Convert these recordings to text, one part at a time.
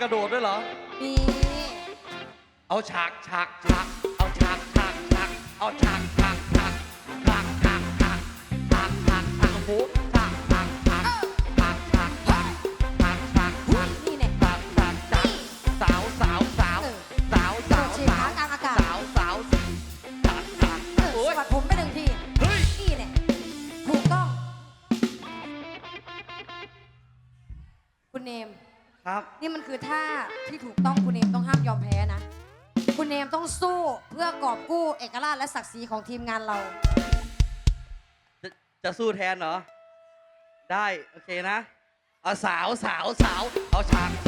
กระโดดด้วยเหรอ มีเอาฉากฉากฉากเอาฉากฉากฉากเอาฉากฉากฉากฉากฉากฉากฉากฉากฉากโอ้โหฉากฉากฉากฉากฉากฉากฉากฉากฉากนี่เนี่ยฉากฉากฉากสาวสาวสาวสาวสาวโดดฉีกสาวขากางอากาศสาวสาวฉากฉากเออโอ้ยสวัสดผมไปหนึ่งทีเฮ้ยนี่เนี่ยถูกต้อง คุณเนม ครับ นี่มันคือท่าที่ถูกต้องคุณเนมต้องห้ามยอมแพ้นะ คุณเนมต้องสู้เพื่อกอบกู้เอกราชและศักดิ์ศรีของทีมงานเรา จะจะสู้แทนเหรอ ได้ โอเคนะ เอาสาวสาวสาว เอาฉากฉ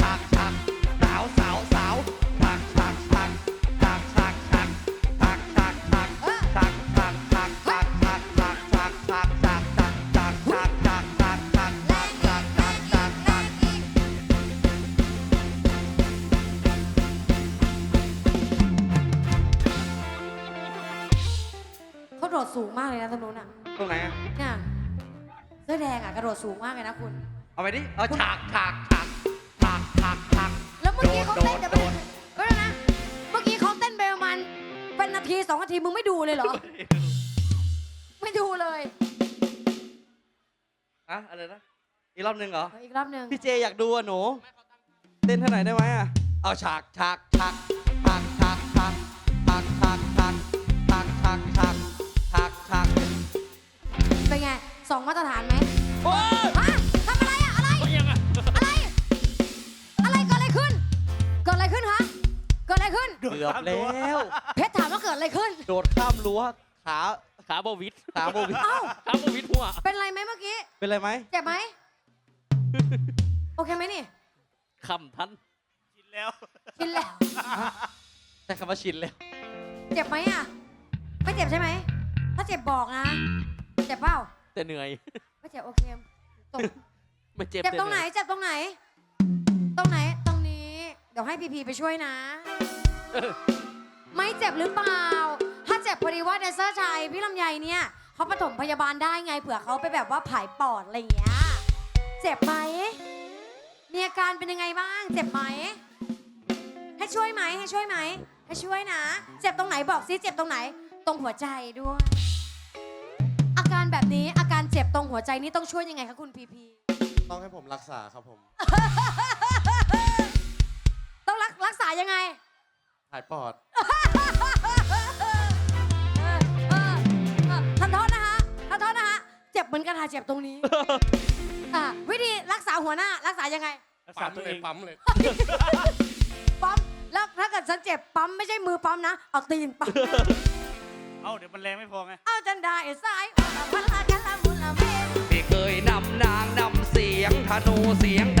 ากฉาก โดดสูงมากเลยนะตรงนู้นอะตรงไหนอะเนี่ยเสื้อแดงอะกระโดดสูงมากเลยนะคุณ เอาไปดิ เอาฉากฉากฉากฉากฉากฉากแล้วเมื่อกี้เขาเต้นโดเดี๋ยดวโดไปดก็นะ เมื่อกี้เขาเต้นไปประมาณเป็นนาทีสองนาทีมึงไม่ดูเลยเหรอ ไม่ดูเลย อะอะไรนะ อีกรอบหนึ่งเหรอเอาอีกรอบหนึ่งพี่เจอยากดูอะหนู เต้นเท่าไหร่ได้ไหมอะ เอาฉากฉากฉากฉาก เป็นไงสองมาตรฐานไหมโอ้ยฮะทำอะไรอะอะไรอะไร อะไรเกิดอะไรขึ้น เกิดอะไรขึ้นฮะเกิดอะไรขึ้น เกือบแล้ว เพชรถามว่าเกิดอะไรขึ้น โดดข้ามรั้วขาขาโบวิดขาโบวิดเอ้า ขาโบวิดหัวเป็นไรไหมเมื่อกี้ เป็นไรไหมเจ็บไหม โอเคไหมนี่คำทันชินแล้ว ใช้คำว่าชินแล้ว เจ็บไหมอะ ไม่เจ็บใช่ไหม ถ้าเจ็บบอกนะ เจ็บเปล่าแต่เหนื่อย ไม่เจ็บโอเคตรงไม่เจ็บเจ็บตรงไหนแต่เจ็บตรงไหน ตรงไหน ตรงนี้ เดี๋ยวให้พีพีไปช่วยนะไม่เจ็บหรือเปล่า ถ้าเจ็บพอดีว่าแดนเซอร์ชายพี่ลำไยเนี่ยเขาปฐมพยาบาลได้ไงเผื่อเขาไปแบบว่าผายปอดอะไรอย่างเงี้ย เจ็บไหมมีอาการเป็นยังไงบ้าง เจ็บไหม ให้ช่วยไหมให้ช่วยไหม ให้ช่วยนะ เจ็บตรงไหนบอกซิเจ็บตรงไหน ตรงหัวใจด้วยอาการ แบบนี้อาการเจ็บตรงหัวใจนี้ต้องช่วยยังไงคะคุณพีพีต้องให้ผมรักษาครับผมต้องรักรักษายังไง หายปอด เออเออเออทันโทษนะฮะทันโทษนะฮะเจ็บเหมือนกันค่ะเจ็บตรงนี้ อะวิธีรักษาหัวหน้ารักษายังไง รักษาปั๊มตัวเลเอยงปั๊มเลย ปั๊มแล้วถ้าเกิดฉันเจ็บปั๊มไม่ใช่มือปั๊มนะเอาตีนปั๊ม เอ้าเดี๋ยวมันแรงไม่พอไง เอาจนได้สายพลากันละมุนละเมนไม่เคยนำนางนำเสียงธนูเสียงดั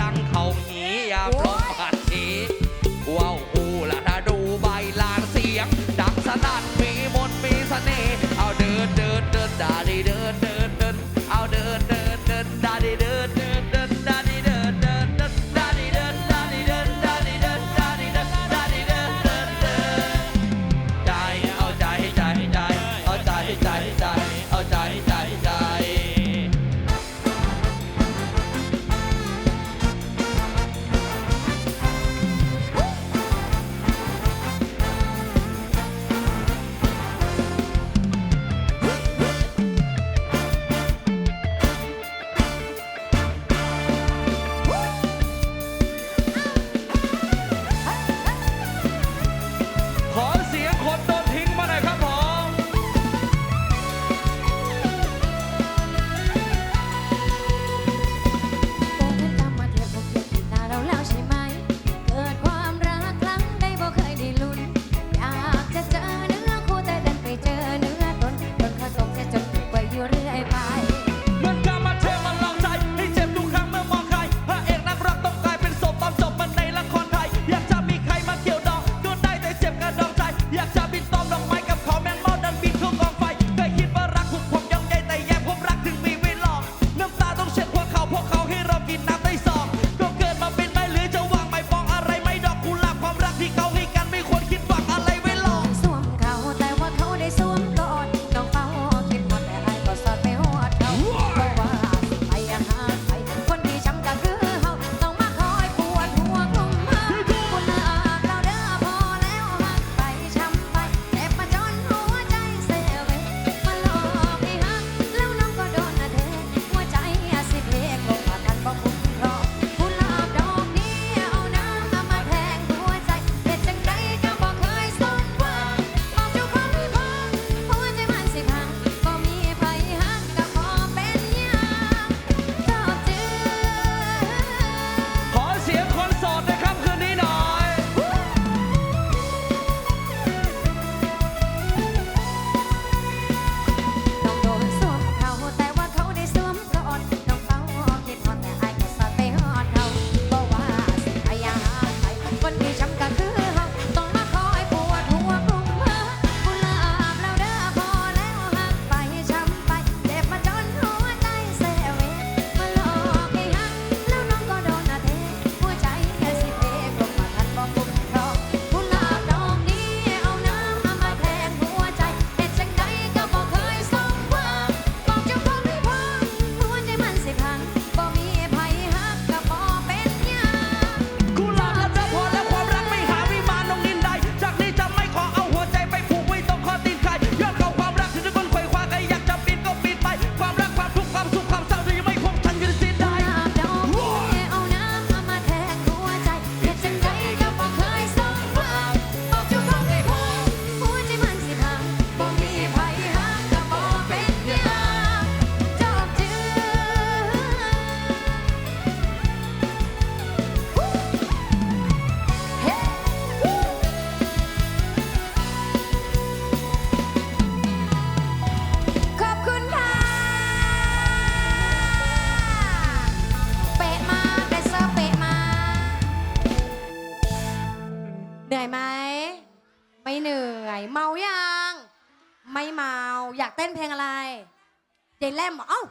เจแลมเหรอเอ้า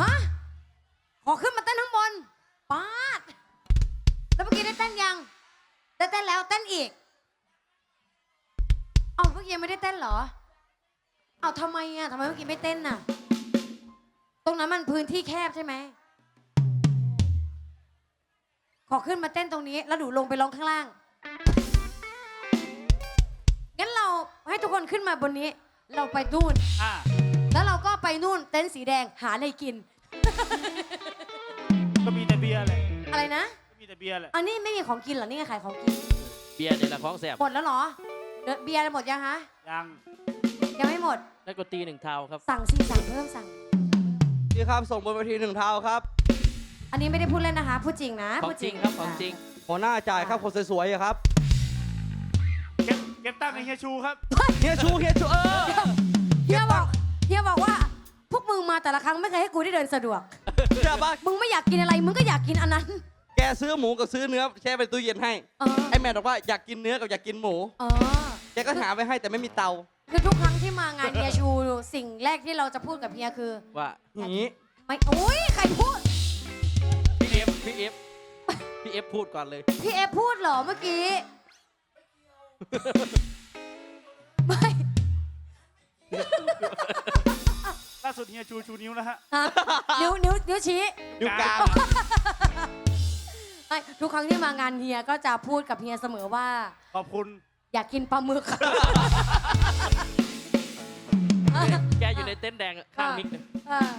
ฮะขอขึ้นมาเต้นข้างบนปาด แล้วเมื่อกี้ได้เต้นยังได้เต้นแล้วเต้นอีก เอ้าเมื่อกี้ยังไม่ได้เต้นเหรอ เอ้าทำไมอะทำไมเมื่อกี้ไม่เต้นน่ะ ตรงนั้นมันพื้นที่แคบใช่ไหม ขอขึ้นมาเต้นตรงนี้ แล้วหนูลงไปร้องข้างล่าง งั้นเราให้ทุกคนขึ้นมาบนนี้ เราไปนู่น อ่าแล้วเราก็ไปนู่นเต็นท์สีแดงหาอะไรกิน ก็มีแต่เบียร์เลยอะไรนะ ก็มีแต่เบียร์แหละอันนี้ไม่มีของกินเหรอ นี่ไงขายของกิน เบียร์นี่แหละของแสบหมดแล้วเหรอเดยวเบียร์หมดยังฮะยังยังไม่หมด นักดนตรีหนึ่งเท้าครับ สั่งสิสั่งเพิ่มสั่งนี่ครับ ส่งบนเวทีหนึ่งเท้าครับ อันนี้ไม่ได้พูดเล่นนะคะ พูดจริงนะของพูดจริงครับของจริง หัวหน้าจ่ายครับคนสวยๆอะครับ เก็บเก็บตั้งค์ให้เฮียชูครับ เฮียชูเฮียชูเออเฮียบอกเฮียบอกว่า พวกมึงมาแต่ละครั้งไม่เคยให้กูได้เดินสะดวก เชื่อปะมึงไม่อยากกินอะไรมึงก็อยากกินอันนั้น แกซื้อหมูกับซื้อเนื้อแช่ไปตู้เย็นให้เออ ไอ้แม่บอกว่าอยากกินเนื้อกับอยากกินหมูเออ แกก็หาไว้ให้แต่ไม่มีเตาคือทุกครั้งที่มางานเฮียชูสิ่งแรกที่เราจะพูดกับเฮียคือ ว่าอย่างนี้ไม่โอ้ยใครพูด พี่เอฟพี่เอฟพี่เอฟพูดก่อนเลยพี่เอฟพูดเหรอเมื่อกี้ ไม่ ล่าสุดเฮียชูชูนิ้วแล้วฮะ ฮะนิ้วนิ้วนิ้วชี้อยู่กลาง ไม่ทุกครั้งที่มางานเฮียก็จะพูดกับเฮียเสมอว่า ขอบคุณอยากกินปลาหมึก แกอยู่ในเต็นท์แดงข้างมิกเนี่ยเออ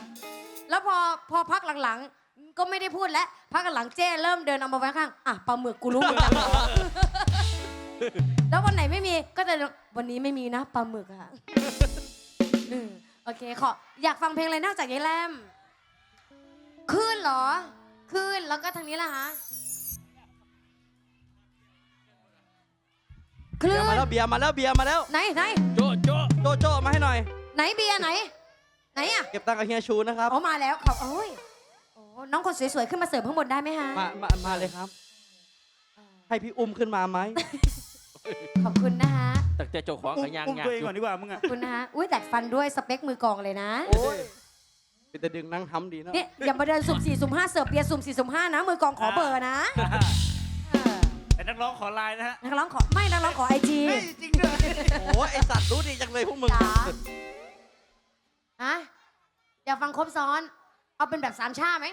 แล้วพอพอพักหลังๆ ก็ไม่ได้พูดแล้วพักหลังๆเจ้เริ่มเดินเอามาไว้ข้างอะปลาหมึกกูรู้เหมือนกัน แล้ววันไหนไม่มีก็จะวันนี้ไม่มีนะปลาหมึกอะอืมโอเคขออยากฟังเพลงอะไรนอกจากยายแลมคลื่นเหรอคลื่นแล้วก็ทางนี้ล่ะฮะคเบีลื่ยร์มาแล้วนเบียร์มาแล้วเบียร์มาแล้ว ไหนไหนโจะโจะโจโจมาให้หน่อย ไหนเบียร์ไหน ไหนอะเก็บตังค์กับเฮียชูนะครับอ๋อมาแล้วเขาโอ้ยโอ้น้องคนสวยๆขึ้นมาเสิร์ฟข้างบนได้ไหมฮะมามามาเลยครับ ให้พี่อุ้มขึ้นมาไหม ขอบคุณนะฮะแต่แต่เจ้าของอุ้ก็มยังอุ้มยากตัวเองอยู่ก่อนดีกว่ามึงขอะอบคุณนะฮะ อุ้ยแตกฟันด้วยสเปคมือกองเลยนะโอ้ยเป็นแต่ดึงนั่งทำดีเนาะเนี่ยอย่ามาเดินสุ่มสี่สุ่มห้าเสิร์ฟเบียร์สุ่มสี่สุ่มห้านะ มือกองขอเบอร์นะเออแต่นักร้องขอไลน์นะฮะนักร้องขอไม่นักร้องขอไอจีเฮ้ยจริงด้วยโอ้ยไอสัตว์รู้ดีจังเลยพวกมึง จ๋าฮะอยากฟังครบซ้อน เอาเป็นแบบสามชาไหม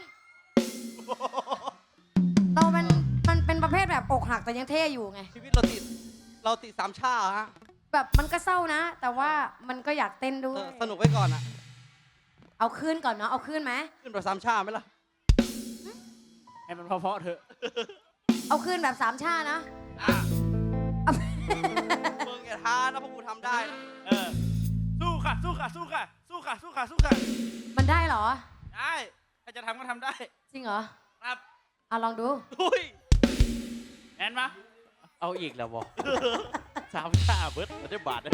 เราเป็นมันเป็นประเภทแบบอกหักแต่ยังเท่อยู่ไงชีวิตเราติด เราติดสามชาฮะแบบมันก็เศร้านะ แต่ว่ามันก็อยากเต้นด้วเอย อสนุกไว้ก่อนอะเอาขึ้นก่อนเนาะ เอาขึ้นไหม ขึ้นแบบสามชาไหมล่ะ ให้มันเพราะๆเถอะ เอาขึ้นแบบสามชานะ อะเอามึงอย่าท้านะพวกกูทำได้นะเออ สู้ค่ะ สู้ค่ะ สู้ค่ะ สู้ค่ะ สู้ค่ะ สู้ค่ะ มันได้เหรอ ได้ใครจะทำก็ทำได้ จริงเหรอ ครับ เอาลองดู อุ้ย แอนมา เอาอีกแล้วบอกสามชาเบิร์ดไม่ได้บาทเลย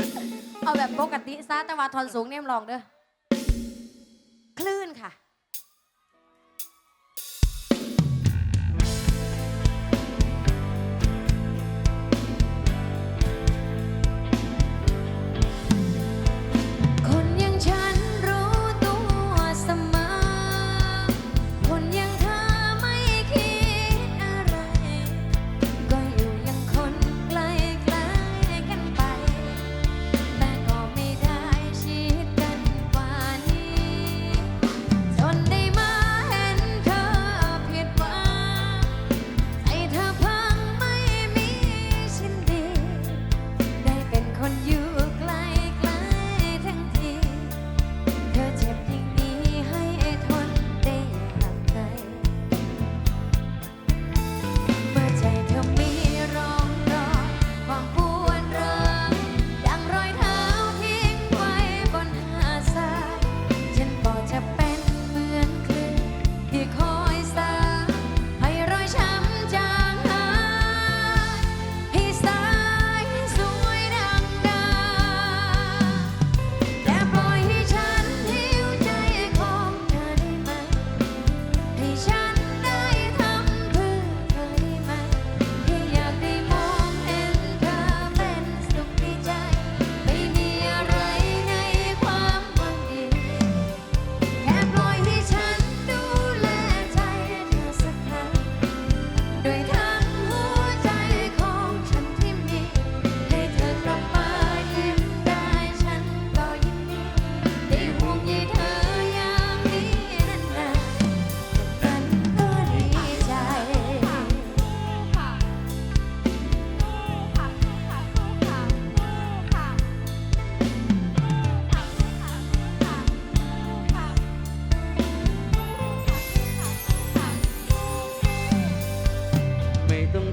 เอาแบบปกติซะแต่ว่าทอนสูงเนี่ยลองเด้อคลื่นค่ะ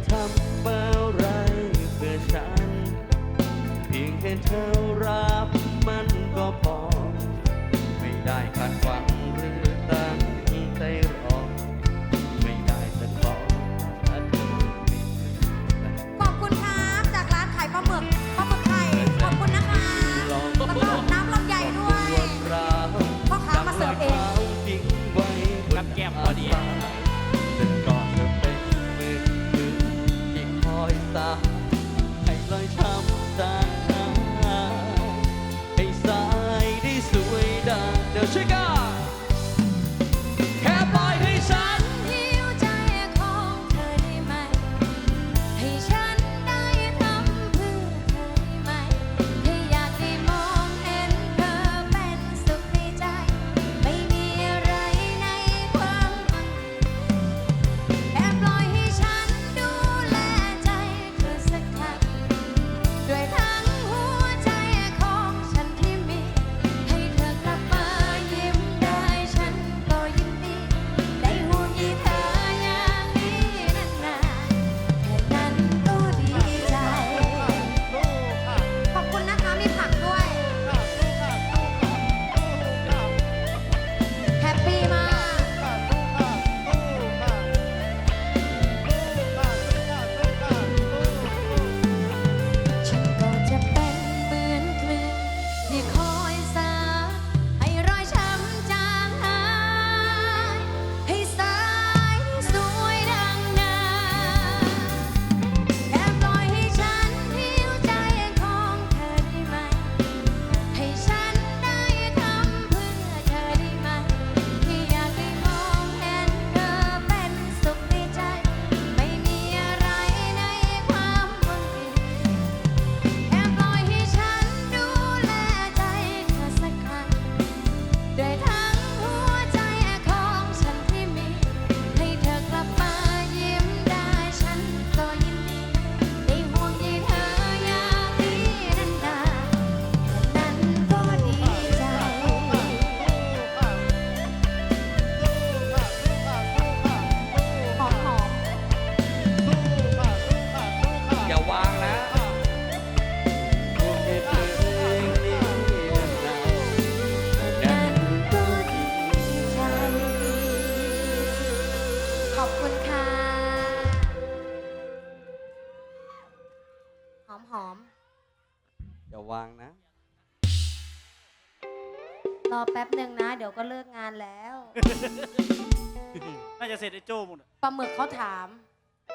ทำอะไรเพื่อฉัน เพียงแค่เธอ หอมหอมอย่าวางนะ ๆ รอแป๊บหนึ่งนะ เดี๋ยวก็เลิกงานแล้ว น่าจะเสร็จไอ้โจ้หมดอะ ปลาหมึกเขาถาม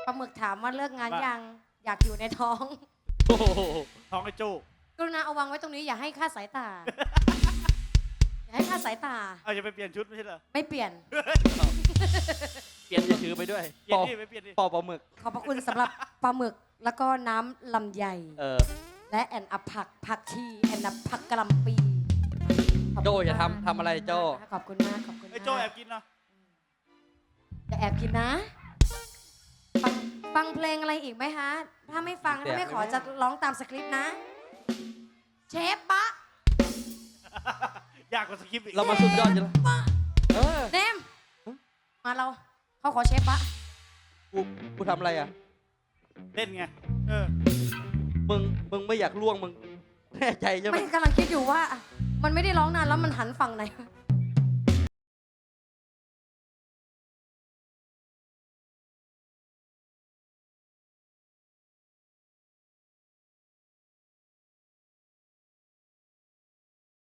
ปลาหมึกถามว่าเลิกงานว่ายัยัง อยากอยู่ในท้อง โอ้โหท้องไอ้โจ้กรุณาเอาวางไว้ตรงนี้อย่าให้ค่าดสายตา อย่าให้ค่าดสายตา เอาจะไปเปลี่ยนชุดไม่ใช่เหรอไม่เปลี่ยน เปลี่ยนจะถือไปด้วยเปลี่ยปนอดิไปเปลี่ยนดิปอปลาหมึก ขอบพระคุณสำหรับปลาหมึก แล้วก็น้ำลำไยเออ และแอนอัพผักผักชีแอนอัพผักกะหล่ำปีขบคุณโจ้อย่ามกทำทำอะไรโจ้ ขอบคุณมากขอบคุณมากไอ้โจ้แอบกินเนาะอย่าแอบกินนะฟังฟังเพลงอะไรอีกไหมฮะ ถ้าไม่ฟังแดกถ้าไม่ขอไม่ได้จะร้องตามสคริปต์นะ เชฟปะยากกว่าสคริปต์อีกเรามาสุดยอดอยู่แล้วปะเออเนมมาเราเขาขอเชฟปะกูกูทำอะไรอะ เล่นไง เออ มึง มึงไม่อยากล่วงมึง แน่ใจใช่ไหม ไม่กำลังคิดอยู่ว่า มันไม่ได้ร้องนานแล้วมันหันฝั่งไหน